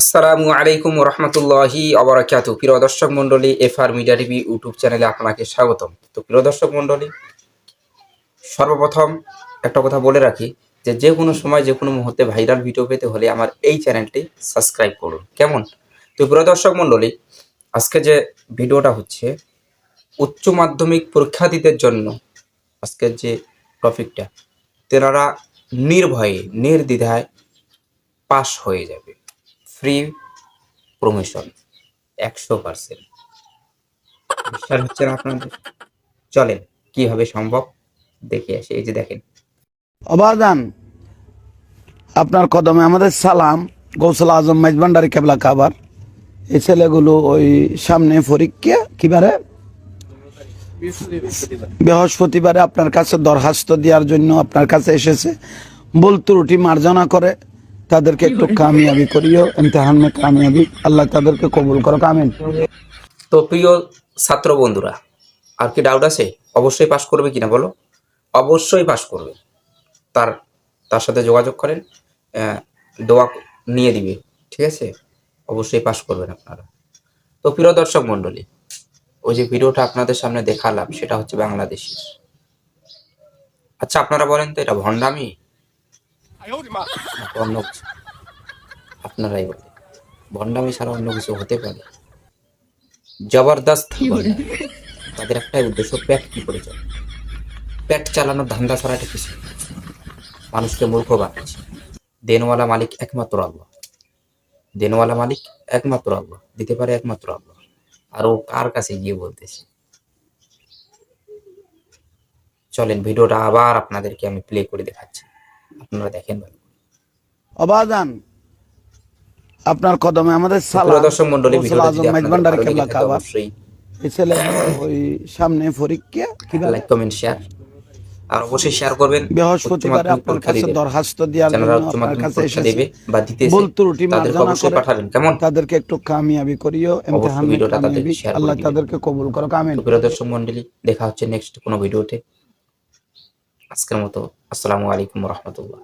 আসসালামু আলাইকুম রহমতুল্লাহি আবরাকাতু প্রিয় দর্শক F R media TV YouTube চ্যানেলে আপনাকে স্বাগতম। তো প্রিয় দর্শক মন্ডলী সর্বপ্রথম একটা কথা বলে রাখি যে যে কোনো সময়, যে কোনো মুহূর্তে ভাইরাল ভিডিও পেতে হলে আমার এই চ্যানেলটি সাবস্ক্রাইব করুন। কেমন? তো প্রিয় দর্শক মন্ডলী আজকে যে ভিডিওটা হচ্ছে, উচ্চ মাধ্যমিক পরীক্ষার্থীদের জন্য আজকের যে টপিকটা, তেনারা নির্ভয়ে, নির্দ্বিধায় পাশ হয়ে যাবে। ফ্রি প্রমোশন একশো পার্সেন্ট বিশ্বাস হচ্ছে না আপনাদের। চলেন, কীভাবে সম্ভব? দেখে আসি। এই যে দেখেন। অবাদান, আপনার কদমে আমাদের সালাম, গৌসল আজম মেজবান্ডারি কেবলা কাবার। এই ছেলেগুলো ওই সামনে পরীক্ষা কিবারে? বৃহস্পতিবারে আপনার কাছে দরখাস্ত দেওয়ার জন্য আপনার কাছে এসেছে। ভুল ত্রুটি মার্জনা করে। তাদেরকে একটু কামিয়াবি করিও, ইমতেহান কামিয়াবি, আল্লাহ তাদেরকে কবুল করো কামিন তো প্রিয় ছাত্র বন্ধুরা, আর কি ডাউট আছে? অবশ্যই পাশ করবে কিনা বলো? অবশ্যই পাশ করবে। তার তার সাথে যোগাযোগ করেন দোয়া নিয়ে দিবে, ঠিক আছে? অবশ্যই পাশ করবেন আপনারা। তো প্রিয় দর্শক মণ্ডলী, ওই যে ভিডিওটা আপনাদের সামনে দেখালাম, সেটা হচ্ছে বাংলাদেশি আচ্ছা আপনারা বলেন তো, এটা ভণ্ডামি? অন্য কিছু। আপনারাই বলেন। ভণ্ডামি ছাড়া অন্য কিছু হতে পারে। জবরদস্ত তাদের একটাই উদ্দেশ্য পেট কি করে চলে? পেট চালানোর ধান্দা ছাড়া এটা কিছু মানুষকে মূর্খ বানাচ্ছে। দেনওয়ালা মালিক একমাত্র আল্লাহ। দেনওয়ালা মালিক একমাত্র আল্লাহ। দিতে পারে একমাত্র আল্লাহ। আর ও কার কাছে গিয়ে বলতেছে? চলেন ভিডিওটা আবার আপনাদেরকে আমি প্লে করে দেখাচ্ছি। আপনারা দেখেন ভালো আপনার কদমে আমাদের সালাম। দর্শক মন্ডলী অবশ্যই ছেলে ওই সামনে পরীক্ষা লাইক কমেন্ট শেয়ার আর অবশ্যই শেয়ার করবেন। বৃহস্পতিবারে আপনার কাছে পরীক্ষার্থীদের। দরখাস্ত দেওয়ার জন্য আপনার কাছে পরীক্ষা দেবে বা দিতেছে ভুল ত্রুটি মার্জনা করে পাঠাবেন কেমন? তাদেরকে একটু কামিয়াবি করিও ইমতিহান ভিডিওটা তাদেরকে আল্লাহ তাদেরকে কবুল করো প্রিয় দর্শক মন্ডলী দেখা হচ্ছে নেক্সট কোনো ভিডিওতে। আজকের মতো। আসসালামু আলাইকুম রহমতুল্লাহ।